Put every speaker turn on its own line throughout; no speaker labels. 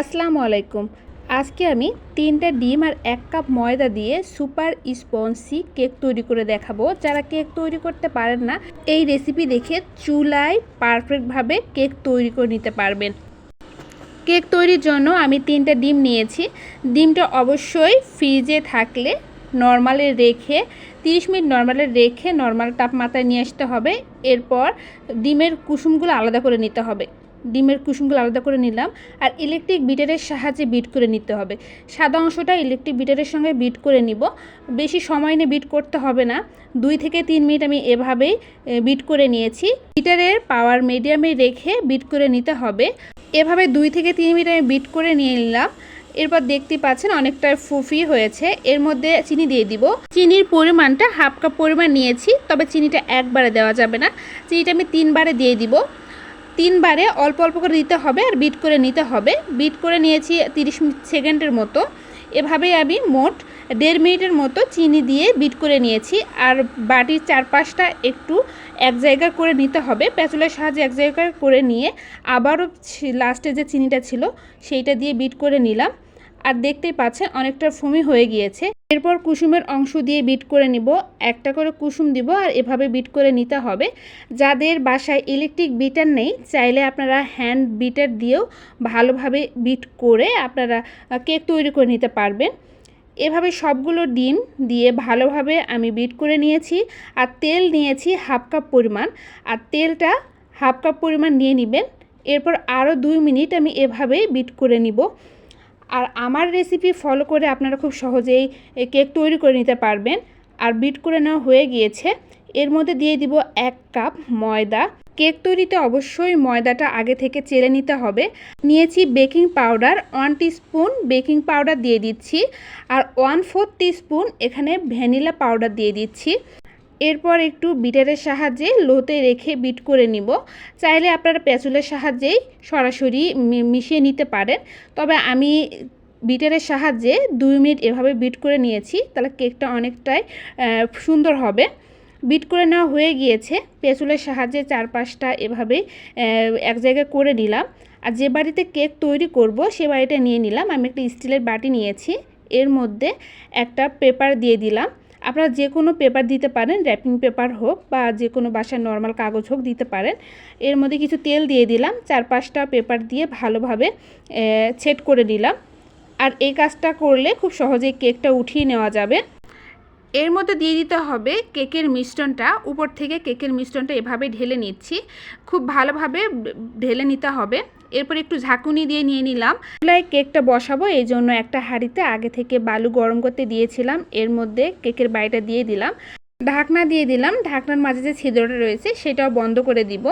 আসসালামু আলাইকুম। আজকে আমি তিনটা ডিম আর এক কাপ ময়দা দিয়ে সুপার স্পঞ্জি কেক তৈরি করে দেখাবো। যারা কেক তৈরি করতে পারেন না, এই রেসিপি দেখে চুলায় পারফেক্টভাবে কেক তৈরি করে নিতে পারবেন। কেক তৈরির জন্য আমি তিনটা ডিম নিয়েছি। ডিমটা অবশ্যই ফ্রিজে থাকলে নর্মালে রেখে 30 মিনিট নর্মালে রেখে নর্মাল তাপমাত্রায় নিয়ে আসতে হবে। এরপর ডিমের কুসুমগুলো আলাদা করে নিতে হবে। ডিমের কুসুমগুলো আলাদা করে নিলাম আর ইলেকট্রিক বিটারের সাহায্যে বিট করে নিতে হবে। সাদা অংশটা ইলেকট্রিক বিটারের সঙ্গে বিট করে নিব। বেশি সময় নিয়ে বিট করতে হবে না। দুই থেকে তিন মিনিট আমি এভাবেই বিট করে নিয়েছি। বিটারের পাওয়ার মিডিয়ামে রেখে বিট করে নিতে হবে। এভাবে দুই থেকে তিন মিনিট আমি বিট করে নিয়ে নিলাম। এরপর দেখতে পাচ্ছেন অনেকটা ফুফি হয়েছে। এর মধ্যে চিনি দিয়ে দিব। চিনির পরিমাণটা হাফ কাপ পরিমাণ নিয়েছি, তবে চিনিটা একবারে দেওয়া যাবে না। চিনিটা আমি তিনবারে দিয়ে দিব। তিনবারে অল্প অল্প করে দিতে হবে আর বিট করে নিতে হবে। বিট করে নিয়েছি তিরিশ সেকেন্ডের মতো। এভাবেই আমি মোট দেড় মিনিটের মতো চিনি দিয়ে বিট করে নিয়েছি। আর বাটির চারপাশটা একটু এক জায়গা করে নিতে হবে। প্যাচুলার সাহায্যে এক জায়গায় করে নিয়ে আবারও লাস্টে যে চিনিটা ছিল, সেইটা দিয়ে বিট করে নিলাম। আর দেখতেই পাচ্ছেন অনেকটা ফমি হয়ে গিয়েছে। এরপর কুসুমের অংশ দিয়ে বিট করে নিব। একটা করে কুসুম দিব আর এভাবে বিট করে নিতে হবে। যাদের বাসায় ইলেকট্রিক বিটার নেই, চাইলে আপনারা হ্যান্ড বিটার দিয়েও ভালোভাবে বিট করে আপনারা কেক তৈরি করে নিতে পারবেন। এভাবে সবগুলো ডিম দিয়ে ভালোভাবে আমি বিট করে নিয়েছি আর তেল নিয়েছি হাফ কাপ পরিমাণ। আর তেলটা হাফ কাপ পরিমাণ নিয়ে নেবেন। এরপর আরও দুই মিনিট আমি এভাবেই বিট করে নিব। আর আমার রেসিপি ফলো করে আপনারা খুব সহজেই কেক তৈরি করে নিতে পারবেন। আর বিট করে নেওয়া হয়ে গিয়েছে। এর মধ্যে দিয়ে দিব এক কাপ ময়দা। কেক তৈরিতে অবশ্যই ময়দাটা আগে থেকে চেলে নিতে হবে। নিয়েছি baking powder one spoon baking powder দিয়ে দিচ্ছি। আর ওয়ান ফোর স্পুন এখানে ভ্যানিলা পাউডার দিয়ে দিচ্ছি। এরপর একটু বিটারের সাহায্যে লোতে রেখে বিট করে নিব। চাইলে আপনারা পেঁচুলের সাহায্যেই সরাসরি মিশিয়ে নিতে পারেন। তবে আমি বিটারের সাহায্যে দুই মিনিট এভাবে বিট করে নিয়েছি, তাহলে কেকটা অনেকটাই সুন্দর হবে। বিট করে নেওয়া হয়ে গিয়েছে। পেঁচুলের সাহায্যে চারপাশটা এভাবে এক জায়গায় করে নিলাম। আর যে বাড়িতে কেক তৈরি করব, সে বাড়িটা নিয়ে নিলাম। আমি একটা স্টিলের বাটি নিয়েছি। এর মধ্যে একটা পেপার দিয়ে দিলাম। আপনারা যে কোনো পেপার দিতে পারেন র্যাপিং পেপার হোক বা যে কোনো বাসায় নর্মাল কাগজ হোক দিতে পারেন। এর মধ্যে কিছু তেল দিয়ে দিলাম, চার পাঁচটা পেপার দিয়ে ভালোভাবে ছেট করে নিলাম। আর এই কাজটা করলে খুব সহজেই কেকটা উঠিয়ে নেওয়া যাবে। এর মধ্যে দিয়ে দিতে হবে কেকের মিশ্রণটা। উপর থেকে কেকের মিশ্রণটা এভাবে ঢেলে নিচ্ছি। খুব ভালোভাবে ঢেলে নিতে হবে। এরপর একটু ঝাঁকুনি দিয়ে নিয়ে নিলাম। চুলায় কেকটা বসাবো, এই জন্য একটা হাঁড়িতে আগে থেকে বালু গরম করতে দিয়েছিলাম। এর মধ্যে কেকের বাড়িটা দিয়ে দিলাম। ঢাকনা দিয়ে দিলাম। ঢাকনার মাঝে যে ছিদ্রটা রয়েছে, সেটাও বন্ধ করে দিব।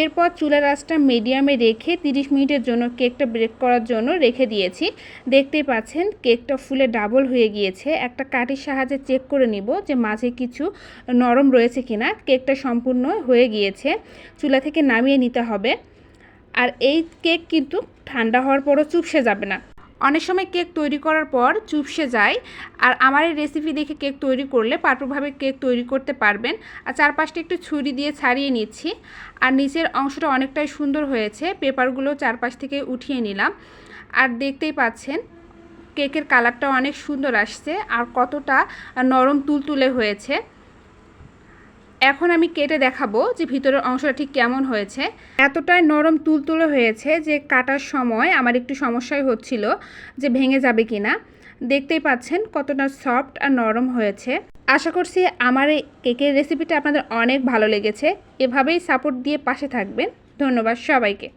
এরপর চুলার আঁচটা মিডিয়ামে রেখে 30 মিনিটের জন্য কেকটা ব্রেক করার জন্য রেখে দিয়েছি। দেখতেই পাচ্ছেন, কেকটা ফুলে ডাবল হয়ে গিয়েছে। একটা কাঠির সাহায্যে চেক করে নিব যে মাঝে কিছু নরম রয়েছে কিনা। কেকটা সম্পূর্ণ হয়ে গিয়েছে। চুলা থেকে নামিয়ে নিতে হবে। আর এই কেক কিন্তু ঠান্ডা হওয়ার পরও চুপসে যাবে না। অনেক সময় কেক তৈরি করার পর চুপসে যায়। আর আমার এই রেসিপি দেখে কেক তৈরি করলে পারফেক্টভাবে কেক তৈরি করতে পারবেন। আর চারপাশটা একটু ছুরি দিয়ে ছাড়িয়ে নিচ্ছি। আর নিচের অংশটা অনেকটাই সুন্দর হয়েছে। পেপারগুলো চারপাশ থেকে উঠিয়ে নিলাম। আর দেখতেই পাচ্ছেন, কেকের কালারটা অনেক সুন্দর আসছে। আর কতটা নরম তুলতুলে হয়েছে। এখন আমি কেটে দেখাবো যে ভিতরের অংশটা ঠিক কেমন হয়েছে। এতটাই নরম তুলতুলে হয়েছে যে কাটার সময় আমার একটু সমস্যাই হচ্ছিল যে ভেঙে যাবে কি না দেখতেই পাচ্ছেন কতটা সফট আর নরম হয়েছে। আশা করছি আমার এই কেকের রেসিপিটা আপনাদের অনেক ভালো লেগেছে। এভাবেই সাপোর্ট দিয়ে পাশে থাকবেন। ধন্যবাদ সবাইকে।